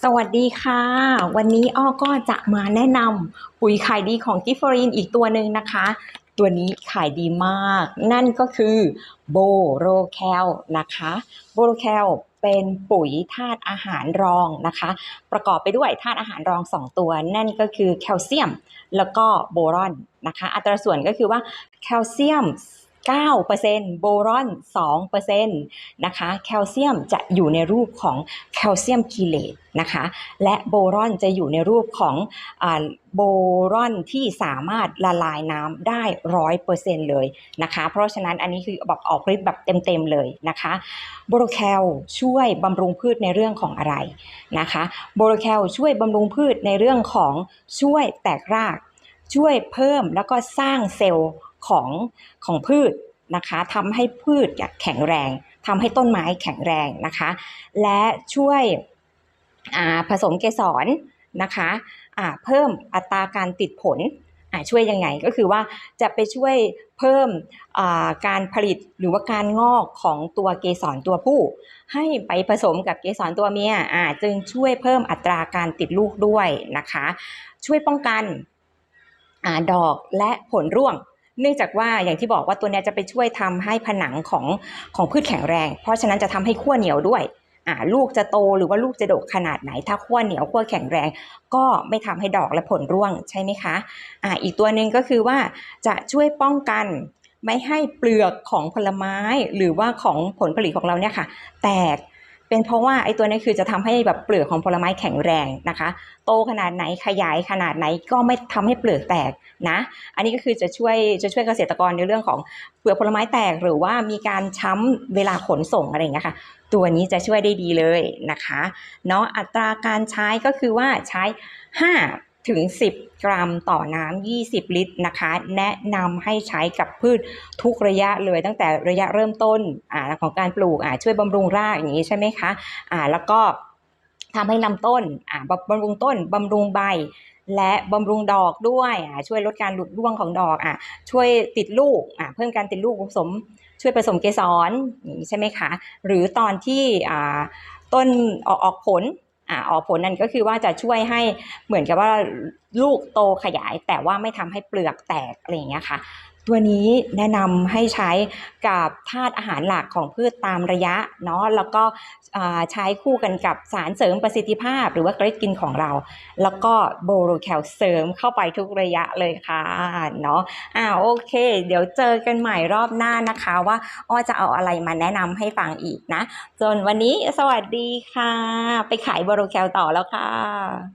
สวัสดีค่ะ วันนี้อ้อก็จะมาแนะนำปุ๋ยขายดีของกิฟฟรีนอีกตัวหนึ่งนะคะ ตัวนี้ขายดีมาก นั่นก็คือโบโรแคลนะคะ โบโรแคลเป็นปุ๋ยธาตุอาหารรองนะคะ ประกอบไปด้วยธาตุอาหารรอง 2 ตัว นั่นก็คือแคลเซียม แล้วก็โบรอนนะคะ อัตราส่วนก็คือว่าแคลเซียม 9%โบรอน 2%นะคะ แคลเซียมจะอยู่ในรูปของแคลเซียมคีเลตนะคะ และโบรอนจะอยู่ในรูปของอโบรอนที่สามารถละลายน้ำได้ร้อยเปอร์เซ็นต์เลยนะคะ เพราะฉะนั้นอันนี้คือบอกออกฤทธิ์แบบเต็มๆเลยนะคะโบโรแคลช่วยบำรุงพืชในเรื่องของอะไรนะคะโบโรแคลช่วยบำรุงพืชในเรื่องของช่วยแตกราก ช่วยเพิ่มแล้วก็สร้างเซลล์ ของของพืชนะคะทำให้พืชแข็งแรงทำให้ต้นไม้แข็งแรงนะคะ และช่วยผสมเกสรนะคะเพิ่มอัตราการติดผลช่วยยังไงก็คือว่าจะไปช่วยเพิ่มการผลิตหรือว่าการงอกของตัวเกสรตัวผู้ ให้ไปผสมกับเกสรตัวเมียจึงช่วยเพิ่มอัตราการติดลูกด้วยนะคะ ช่วยป้องกันอดอกและผลร่วง เนื่องจากว่าอย่างที่บอกว่าตัวนี้จะไปช่วยทำให้ผนังของของพืชแข็งแรง เพราะฉะนั้นจะทำให้ขั้วเหนียวด้วยอ่าลูกจะโตหรือว่าลูกจะดกขนาดไหน ถ้าขั้วเหนียวขั้วแข็งแรง ก็ไม่ทำให้ดอกและผลร่วงใช่ไหมคะอ่าอีกตัวหนึ่งก็คือว่าจะช่วยป้องกันไม่ให้เปลือกของผลไม้หรือว่าของผลผลิตของเราเนี่ยค่ะ แตก เป็นเพราะว่าไอ้ตัวนี้คือจะทำให้แบบเปลือกของผลไม้แข็งแรงนะคะ โตขนาดไหนขยายขนาดไหนก็ไม่ทำให้เปลือกแตกนะ อันนี้ก็คือจะช่วยจะช่วยเกษตรกรในเรื่องของเปลือกผลไม้แตกหรือว่ามีการช้ำเวลาขนส่งอะไรอย่างเงี้ยค่ะ ตัวนี้จะช่วยได้ดีเลยนะคะเนาะอัตราการใช้ก็คือว่าใช้ 5 ถึง 10 กรัมต่อน้ำ 20 ลิตรนะคะ แนะนำให้ใช้กับพืชทุกระยะเลยตั้งแต่ระยะเริ่มต้นอ่าของการปลูกอ่าช่วยบำรุงรากอย่างนี้ใช่ไหมคะอ่าแล้วก็ทำให้ลำต้นอ่าบำรุงต้นบำรุงใบและบำรุงดอกด้วยช่วยลดการหลุดร่วงของดอกอะช่วยติดลูกอ่าเพิ่มการติดลูกผสม ช่วยผสมเกสรอย่างนี้ใช่ไหมคะ หรือตอนที่ต้นออกออกผล อ่าออกผลนั่นก็คือว่าจะช่วยให้เหมือนกับว่าลูกโตขยาย แต่ว่าไม่ทำให้เปลือกแตกอะไรอย่างเงี้ยค่ะ ตัวนี้แนะนำให้ใช้กับธาตุอาหารหลักของพืชตามระยะเนาะแล้วก็ใช้คู่กันกับสารเสริมประสิทธิภาพ หรือว่าเกรดกินของเรา แล้วก็โบโรแคลเสริมเข้าไปทุกระยะเลยค่ะเนาะอ่าโอเค เดี๋ยวเจอกันใหม่รอบหน้านะคะว่าอ้อจะเอาอะไรมาแนะนำให้ฟังอีกนะ จนวันนี้สวัสดีค่ะ ไปขายโบโรแคลต่อแล้วค่ะ